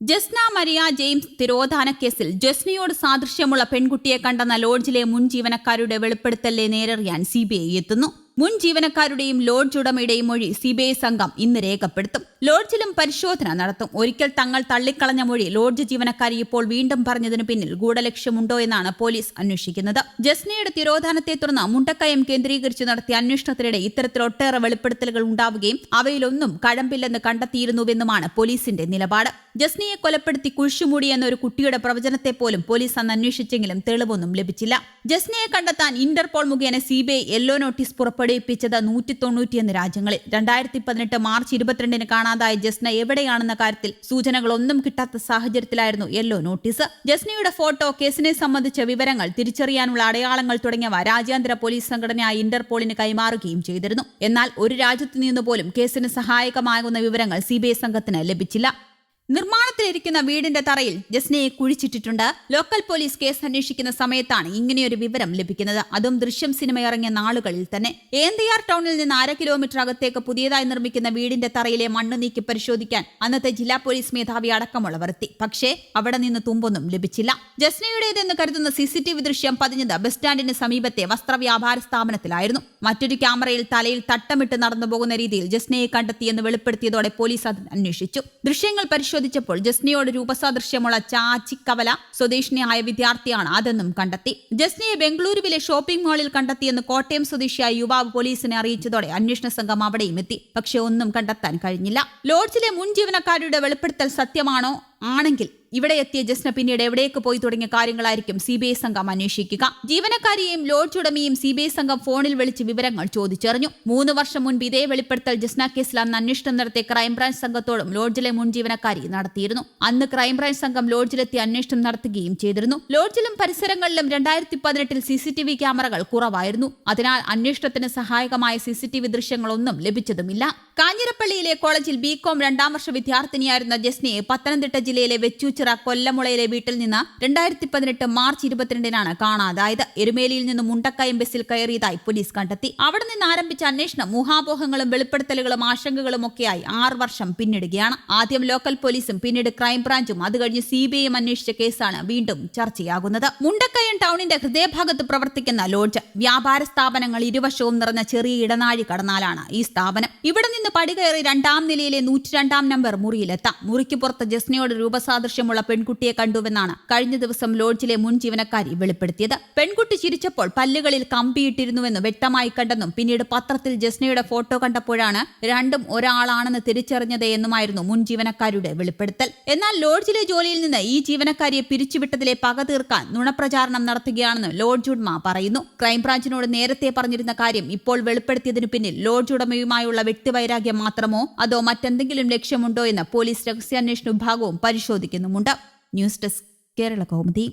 Jasna Maria James തിരോധാന കേസിൽ ജസ്നയോട് സാദൃശ്യമുള്ള പെൺകുട്ടിയെ കണ്ടെന്ന ലോഡ്ജിലെ മുൻ ജീവനക്കാരുടെ വെളിപ്പെടുത്തലിനെ നേരറിയാൻ സി എത്തുന്നു. മുൻ ജീവനക്കാരുടെയും ലോഡ്ജ് ഉടമയുടെയും മൊഴി സിബിഐ സംഘം ഇന്ന് രേഖപ്പെടുത്തും. ലോഡ്ജിലും പരിശോധന നടത്തും. ഒരിക്കൽ തങ്ങൾ തള്ളിക്കളഞ്ഞ മൊഴി ലോഡ്ജ് ജീവനക്കാരി ഇപ്പോൾ വീണ്ടും പറഞ്ഞതിന് പിന്നിൽ ഗൂഢലക്ഷ്യമുണ്ടോ എന്നാണ് പോലീസ് അന്വേഷിക്കുന്നത്. ജസ്നയുടെ തിരോധാനത്തെ തുടർന്ന് മുണ്ടക്കയം കേന്ദ്രീകരിച്ച് നടത്തിയ അന്വേഷണത്തിനിടെ ഇത്തരത്തിൽ ഒട്ടേറെ വെളിപ്പെടുത്തലുകൾ ഉണ്ടാവുകയും അവയിലൊന്നും കഴമ്പില്ലെന്ന് കണ്ടെത്തിയിരുന്നുവെന്നുമാണ് പോലീസിന്റെ നിലപാട്. ജസ്നിയെ കൊലപ്പെടുത്തി കുഴിച്ചുമൂടി എന്ന ഒരു കുട്ടിയുടെ പ്രവചനത്തെ പോലും പോലീസ് അന്ന് അന്വേഷിച്ചെങ്കിലും തെളിവൊന്നും ലഭിച്ചില്ല. ജസ്നയെ കണ്ടെത്താൻ ഇന്റർപോൾ മുഖേന സിബിഐ യെല്ലോ നോട്ടീസ് പുറപ്പെടുവിപ്പിച്ചത് നൂറ്റി തൊണ്ണൂറ്റിയൊന്ന് രാജ്യങ്ങളിൽ. രണ്ടായിരത്തി പതിനെട്ട് മാർച്ച് ഇരുപത്തിരണ്ടിന് കാണാതായ ജസ്ന എവിടെയാണെന്ന കാര്യത്തിൽ സൂചനകളൊന്നും കിട്ടാത്ത സാഹചര്യത്തിലായിരുന്നു യെല്ലോ നോട്ടീസ്. ജസ്നയുടെ ഫോട്ടോ കേസിനെ സംബന്ധിച്ച വിവരങ്ങൾ തിരിച്ചറിയാനുള്ള അടയാളങ്ങൾ തുടങ്ങിയവ രാജ്യാന്തര പോലീസ് സംഘടനയായ ഇന്റർപോളിന് കൈമാറുകയും ചെയ്തിരുന്നു. എന്നാൽ ഒരു രാജ്യത്തു നിന്ന് പോലും കേസിന് സഹായകമാകുന്ന വിവരങ്ങൾ സിബിഐ സംഘത്തിന് ലഭിച്ചില്ല. നിർമ്മാണത്തിലിരിക്കുന്ന വീടിന്റെ തറയിൽ ജസ്നയെ കുഴിച്ചിട്ടിട്ടുണ്ട്. ലോക്കൽ പോലീസ് കേസ് അന്വേഷിക്കുന്ന സമയത്താണ് ഇങ്ങനെയൊരു വിവരം ലഭിക്കുന്നത്. അതും ദൃശ്യം സിനിമ ഇറങ്ങിയ നാളുകളിൽ തന്നെ. ഏന്തിയാർ ടൗണിൽ നിന്ന് അര കിലോമീറ്റർ അകത്തേക്ക് പുതിയതായി നിർമ്മിക്കുന്ന വീടിന്റെ തറയിലെ മണ്ണ് നീക്കി പരിശോധിക്കാൻ അന്നത്തെ ജില്ലാ പോലീസ് മേധാവി അടക്കമുള്ളവർ എത്തി പക്ഷേ അവിടെ നിന്ന് തുമ്പൊന്നും ലഭിച്ചില്ല. ജസ്നയുടേതെന്ന് കരുതുന്ന സിസിടിവി ദൃശ്യം പതിഞ്ഞത് ബസ് സ്റ്റാൻഡിന് സമീപത്തെ വസ്ത്രവ്യാപാര സ്ഥാപനത്തിലായിരുന്നു. മറ്റൊരു ക്യാമറയിൽ തലയിൽ തട്ടമിട്ട് നടന്നു പോകുന്ന രീതിയിൽ ജസ്നയെ കണ്ടെത്തിയെന്ന് വെളിപ്പെടുത്തിയതോടെ പോലീസ് അത് അന്വേഷിച്ചു. ദൃശ്യങ്ങൾ പരിശോധിച്ചപ്പോൾ ജസ്നയോട് രൂപസാദൃശ്യമുള്ള ചാച്ചിക്കവല സ്വദേശിനിയായ വിദ്യാർത്ഥിയാണ് അതെന്നും കണ്ടെത്തി. ജസ്നയെ ബംഗളൂരുവിലെ ഷോപ്പിംഗ് മാളിൽ കണ്ടെത്തിയെന്ന് കോട്ടയം സ്വദേശിയായ യുവാവ് പോലീസിനെ അറിയിച്ചതോടെ അന്വേഷണ സംഘം അവിടെയും എത്തി. പക്ഷെ ഒന്നും കണ്ടെത്താൻ കഴിഞ്ഞില്ല. ലോഡ്ജിലെ മുൻ ജീവനക്കാരുടെ വെളിപ്പെടുത്തൽ സത്യമാണോ? ആണെങ്കിൽ ഇവിടെ എത്തിയ ജസ്ന പിന്നീട് എവിടേക്ക് പോയി തുടങ്ങിയ കാര്യങ്ങളായിരിക്കും സി ബി ഐ സംഘം അന്വേഷിക്കുക. ജീവനക്കാരിയെയും ലോഡ്ജ് ഉടമയും സി ബി ഐ സംഘം ഫോണിൽ വിളിച്ച് വിവരങ്ങൾ ചോദിച്ചറിഞ്ഞു. മൂന്ന് വർഷം മുൻപ് ഇതേ വെളിപ്പെടുത്തൽ ജസ്ന കേസിൽ അന്ന് അന്വേഷണം നടത്തിയ ക്രൈംബ്രാഞ്ച് സംഘത്തോടും ലോഡ്ജിലെ മുൻ ജീവനക്കാരി നടത്തിയിരുന്നു. അന്ന് ക്രൈംബ്രാഞ്ച് സംഘം ലോഡ്ജിലെത്തി അന്വേഷണം നടത്തുകയും ചെയ്തിരുന്നു. ലോഡ്ജിലും പരിസരങ്ങളിലും രണ്ടായിരത്തി പതിനെട്ടിൽ സി സി ടി വി ക്യാമറകൾ കുറവായിരുന്നു. അതിനാൽ അന്വേഷണത്തിന് സഹായകമായ സി സി ടി വി ദൃശ്യങ്ങളൊന്നും ലഭിച്ചതുമില്ല. കാഞ്ഞിരപ്പള്ളിയിലെ കോളേജിൽ ബികോം രണ്ടാം വർഷ വിദ്യാർത്ഥിനിയായിരുന്ന ജസ്നയെ പത്തനംതിട്ട ജില്ലയിലെ വെച്ചൂച്ചിറ കൊല്ലമുളയിലെ വീട്ടിൽ നിന്ന് രണ്ടായിരത്തി പതിനെട്ട് മാർച്ച് ഇരുപത്തിരണ്ടിനാണ് കാണാതായത്. എരുമേലിയിൽ നിന്ന് മുണ്ടക്കയം ബസ്സിൽ കയറിയതായി പോലീസ് കണ്ടെത്തി. അവിടെ നിന്ന് ആരംഭിച്ച അന്വേഷണം ഊഹാപോഹങ്ങളും വെളിപ്പെടുത്തലുകളും ആശങ്കകളും ഒക്കെയായി ആറ് വർഷം പിന്നിടുകയാണ്. ആദ്യം ലോക്കൽ പോലീസും പിന്നീട് ക്രൈംബ്രാഞ്ചും. അത് കഴിഞ്ഞ് സി ബി ഐയും അന്വേഷിച്ച കേസാണ് വീണ്ടും ചർച്ചയാകുന്നത്. മുണ്ടക്കയം ടൗണിന്റെ ഹൃദയഭാഗത്ത് പ്രവർത്തിക്കുന്ന ലോഡ്ജ്. വ്യാപാര സ്ഥാപനങ്ങൾ ഇരുവശവും നിറഞ്ഞ ചെറിയ ഇടനാഴി കടന്നാലാണ് ഈ സ്ഥാപനം. ഇവിടെ നിന്ന് പടികയറി രണ്ടാം നിലയിലെ നൂറ്റി രണ്ടാം നമ്പർ മുറിയിലെത്താം. മുറിക്ക് പുറത്ത് ജസ്നയോട് രൂപസാദൃശ്യമുള്ള പെൺകുട്ടിയെ കണ്ടുവെന്നാണ് കഴിഞ്ഞ ദിവസം ലോഡ്ജിലെ മുൻ ജീവനക്കാരി വെളിപ്പെടുത്തിയത്. പെൺകുട്ടി ചിരിച്ചപ്പോൾ പല്ലുകളിൽ കമ്പിയിട്ടിരുന്നുവെന്ന് വ്യക്തമായി കണ്ടെന്നും പിന്നീട് പത്രത്തിൽ ജസ്നയുടെ ഫോട്ടോ കണ്ടപ്പോഴാണ് രണ്ടും ഒരാളാണെന്ന് തിരിച്ചറിഞ്ഞത് എന്നുമായിരുന്നു മുൻ ജീവനക്കാരുടെ വെളിപ്പെടുത്തൽ. എന്നാൽ ലോഡ്ജിലെ ജോലിയിൽ നിന്ന് ഈ ജീവനക്കാരിയെ പിരിച്ചുവിട്ടതിലെ പക തീർക്കാൻ നുണപ്രചാരണം നടത്തുകയാണെന്ന് ലോഡ്ജ് ഉടമ പറയുന്നു. ക്രൈംബ്രാഞ്ചിനോട് നേരത്തെ പറഞ്ഞിരുന്ന കാര്യം ഇപ്പോൾ വെളിപ്പെടുത്തിയതിനു പിന്നിൽ ലോഡ്ജ് ഉടമയുമായുള്ള വ്യക്തിവൈരാഗ്യം മാത്രമോ അതോ മറ്റെന്തെങ്കിലും ലക്ഷ്യമുണ്ടോ എന്ന് പോലീസ് രഹസ്യാന്വേഷണ വിഭാഗവും പരിശോധിക്കുന്നുമുണ്ട്. News desk Kerala Kaumudi.